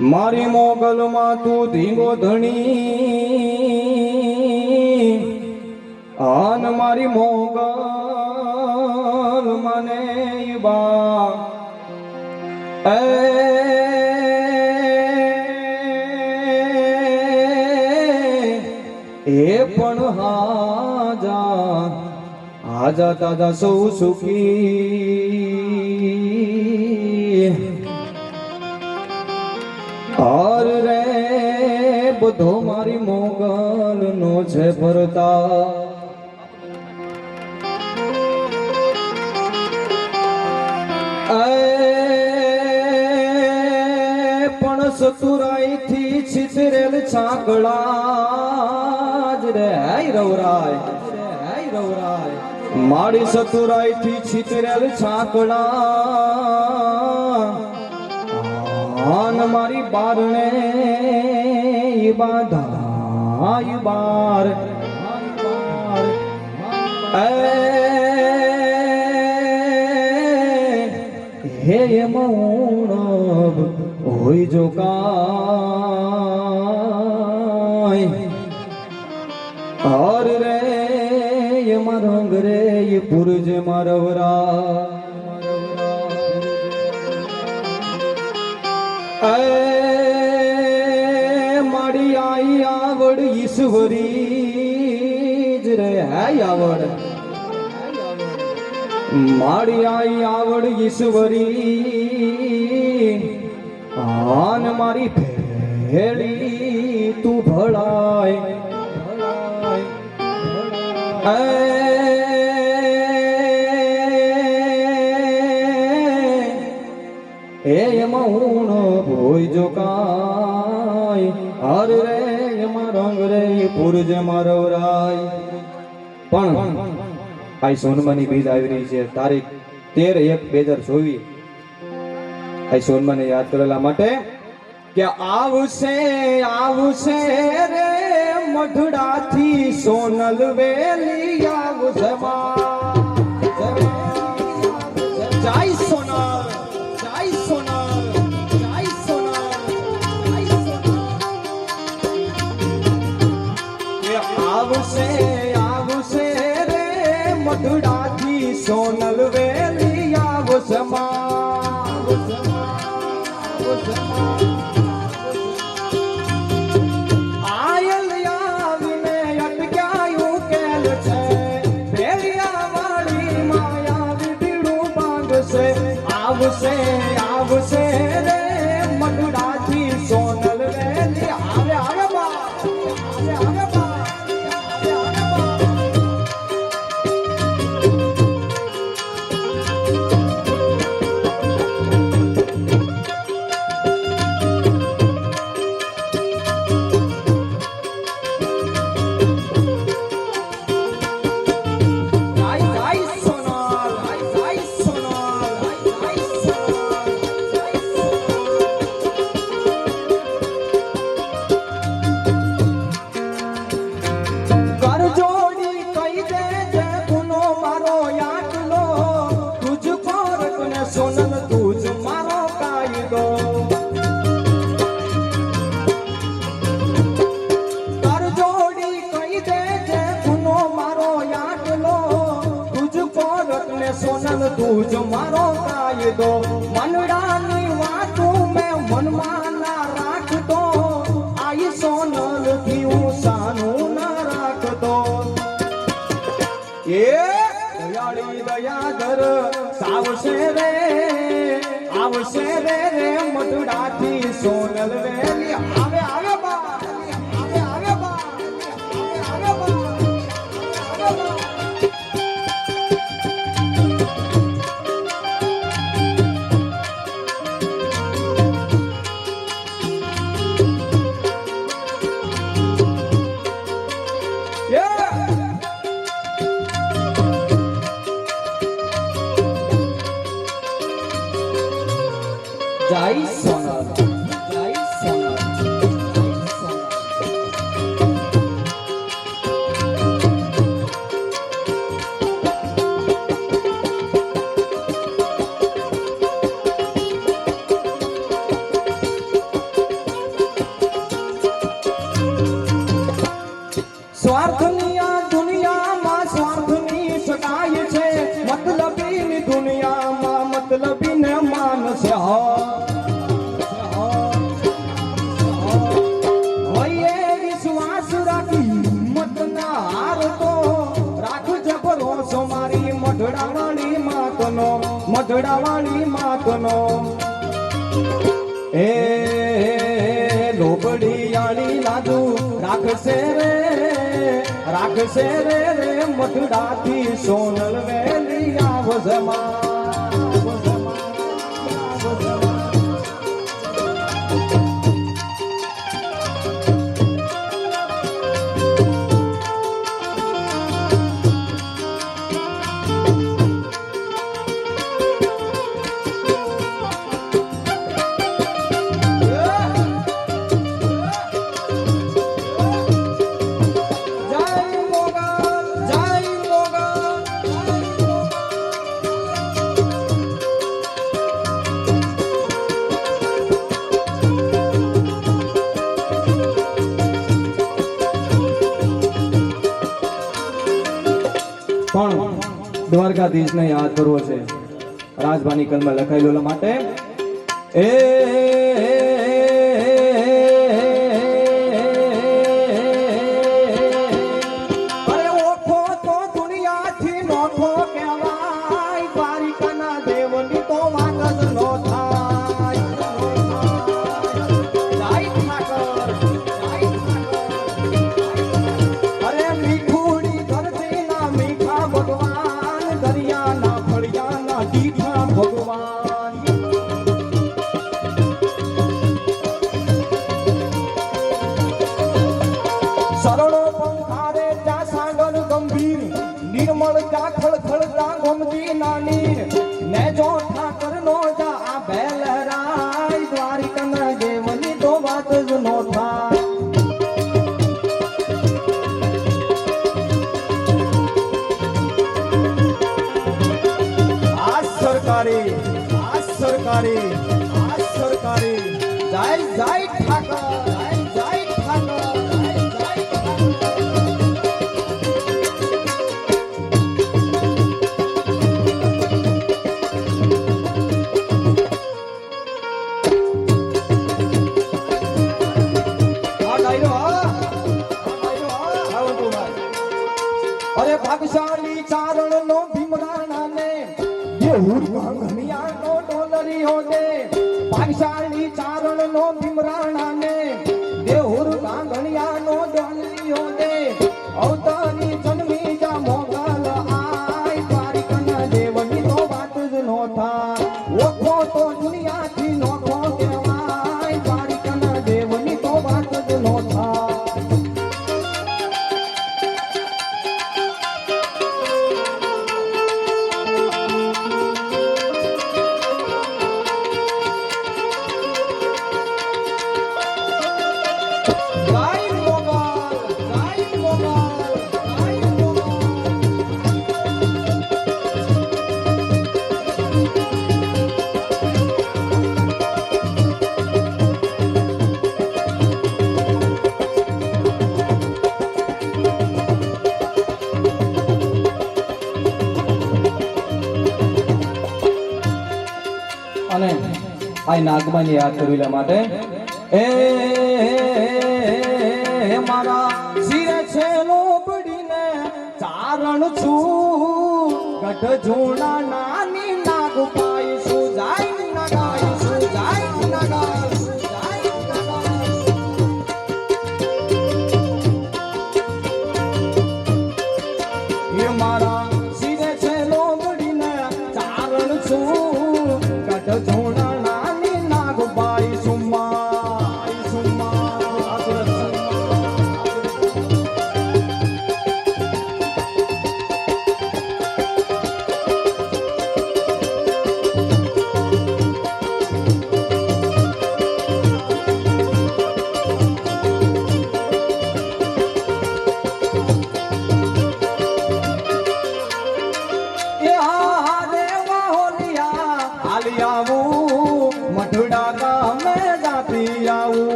મારી મોગલમાં તું ધીંગો ધણી. આન મારી મોગલ મને બા એ એ પણ હાજા. આજા તાજા સૌ સુખી. હાર રે, બધો મારી મોગલ નો છે ભરતા. પણ સતુરાઈ થી છીતરેલ છાકડા જ રે. હાય રવરાય હાય રવરાય. મારી સતુરાઈ થી છીતરેલ છાકડા આન મારી બારણે ઈ બાધા ઈ બાર. હે મૌણબ હોય જો કાય હર રે એ રંગ રે પુરજ મારવરા. મારી આઈ આવડ ઈશ્વરી જ રે આવડ. મારી આઈ આવડ ઈશ્વરી આન મારી ભેળી તું ભળાય. એ ભોય જો કાય હર રે, એમાં રંગ રે પુરજ મારો રાય પણ આ સોનમાની બીજ આવી રહી છે તારીખ તેર એક બે હજાર ચોવીસ આ સોનમાને યાદ કરેલા માટે કે આવશે આવશે રે, મઢડાથી સોનલ વેલી આવશે માં. એ દયાળી દયાધર સાવશે રે આવશે રે રે મટડાથી સોનલ વેલી જય સોનલ મધડા વાળી માતનો મધડા વાળી માતનો. એ, લોબડીયાળી લાદુ રાખશે રે રાખશે રે રે મધડાથી સોનલ વેલી આવજમાં. દ્વારકાધીશને યાદ કરવો છે. રાજભાની કલમાં લખાયેલો માટે. એ સરકારી આ સરકારી. નાગમાં નાગમાની યાદ કરવી માટે. એ મારા શિરે છે લોબડીને ચારણ છું. ગઢ જૂના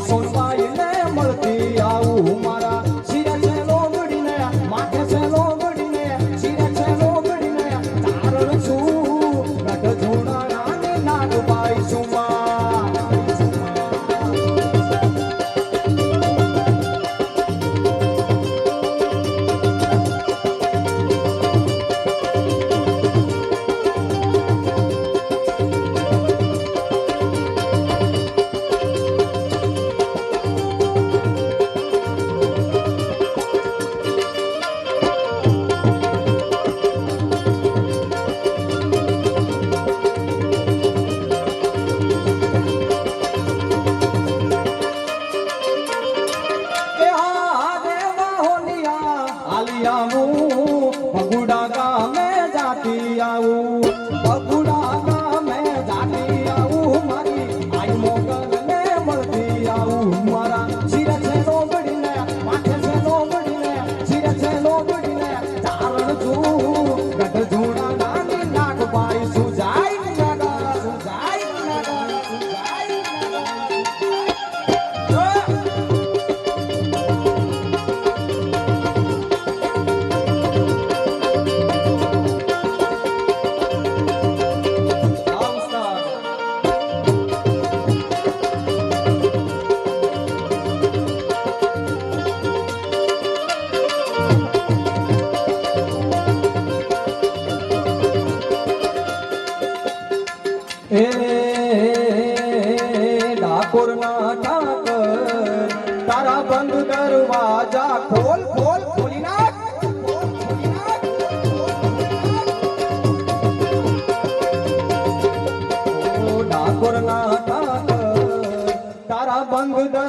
phone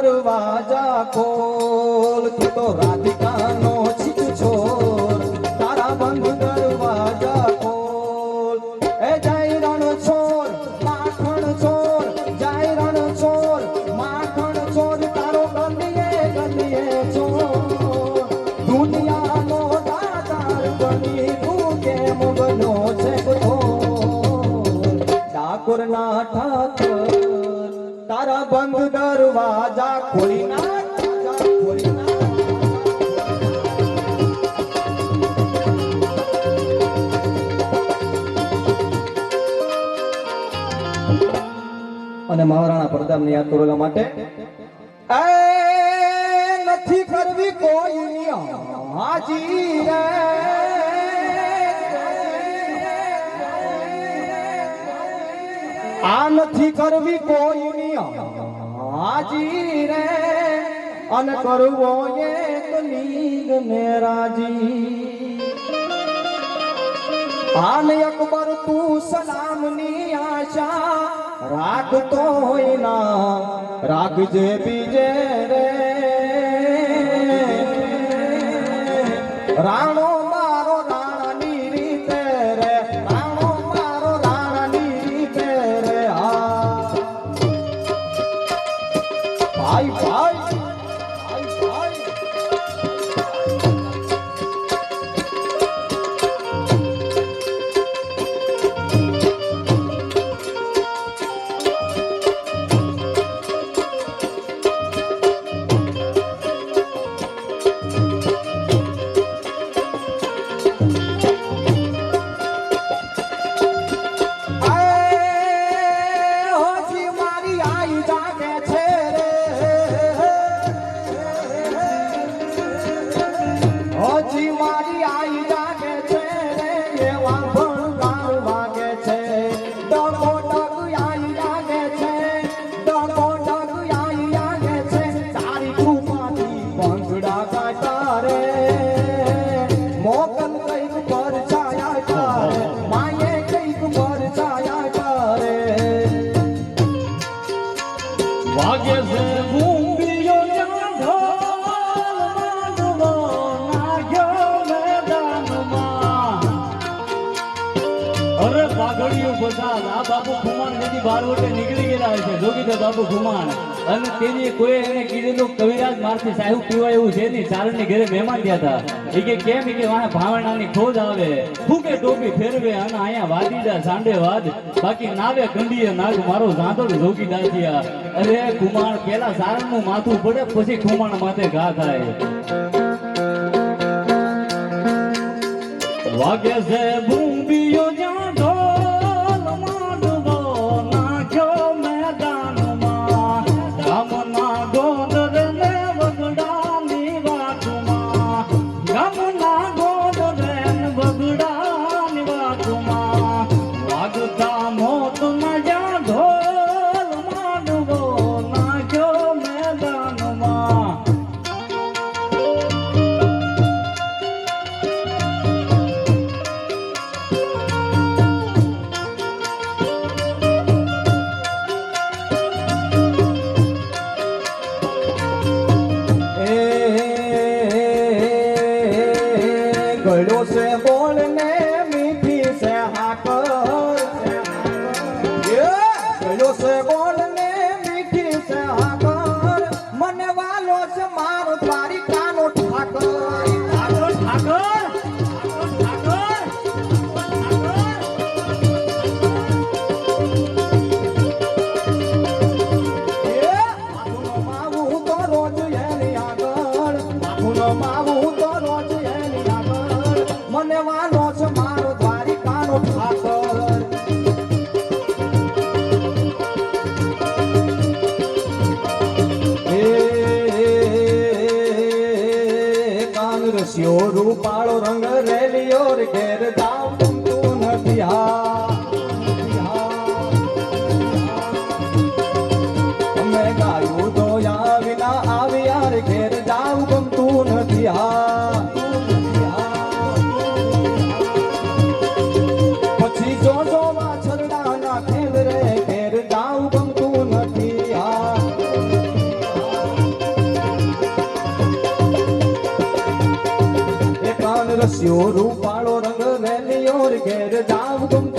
દરવાજા ખોલ તું રાધિકાનો અને મહારાણા પ્રતાપને યાદ કરવા માટે. નથી કરવી કોઈ હાજી રે, આ નથી કરવી કોઈની હાજી રે, અન કરવો એક લીગ ને રાજી આન અકબર તું સલામની આશા રાખતો હોય ના રાખજે બીજે રે. રાણો જેથી નીકળી ગયેલા છે. જોગીધર બાપુ ખુમાણ અને તેની કોઈ એને કીધેલું કવિરાજ મારથી સાહેબ પીવા એવું છે નહીં. ચારણની ઘરે મહેમાન ગયા હતા. એ કે કેમ? કે વાહે ભાવનાની ખોજ આવે. ફૂકે ટોપી ફેરવે અને અહીંયા વાદીડા સાંડે વાદ. બાકી નાવે કંડીએ નાગ મારો ઝાંધળ જોગી દાસિયા અરે કુમાર પેલા સારંગનું માથું પડે પછી ખુમાણ માથે ઘા થાય. વાગે છે બુંબીઓ જ્યાં जाव तुम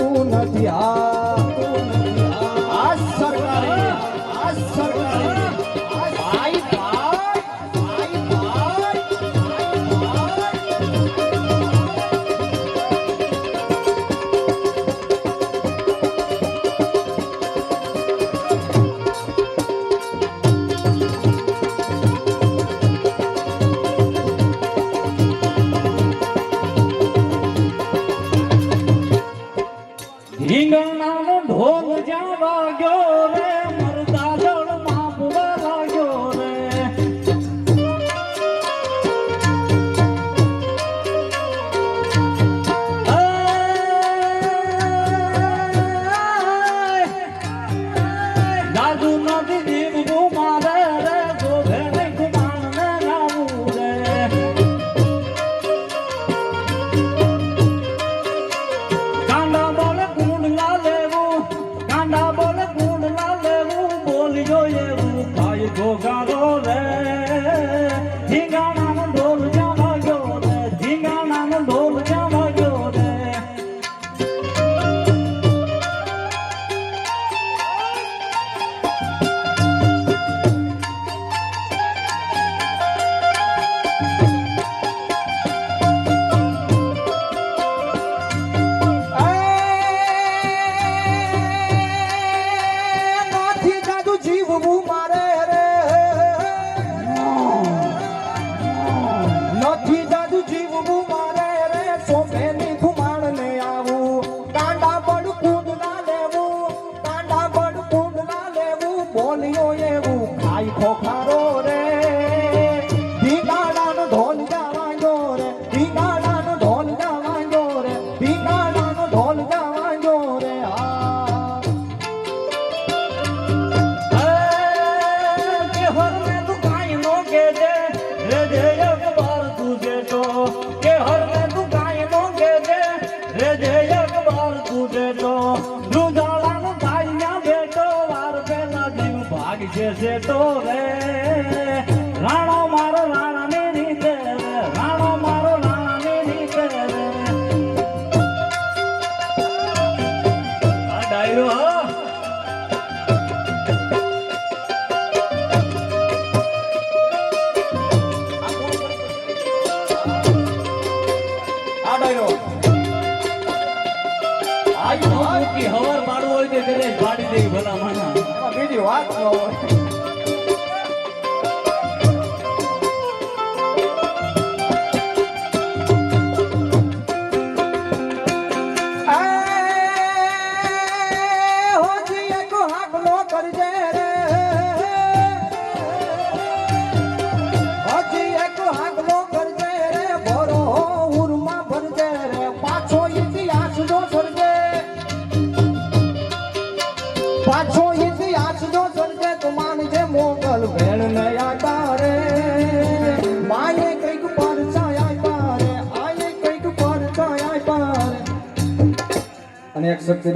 બેટો નું દાડાનું ભાઈ ના બેટો વાર પેલા જીવ ભાગ છે તો રે.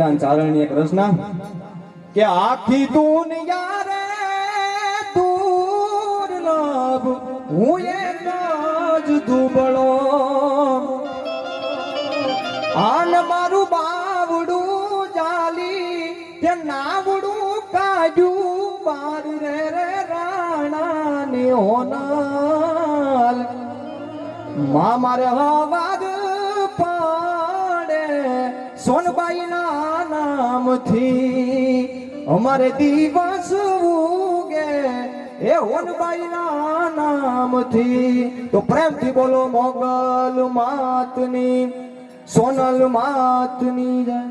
ગઢાન ચારણની એક રચના કે આખી દુનિયા રે દૂર લાભ હું એક જ દુબળો. આન મારું બાવડું જાલી, કે નાવડું કાજું બાર રે રે રાણા ને હોનાલ. મા મારે હા થી અમારે દિવસ ઉગે એ હોનબાઈ ના નામથી તો પ્રેમથી બોલો મોગલ માતની, સોનલ માતની જય.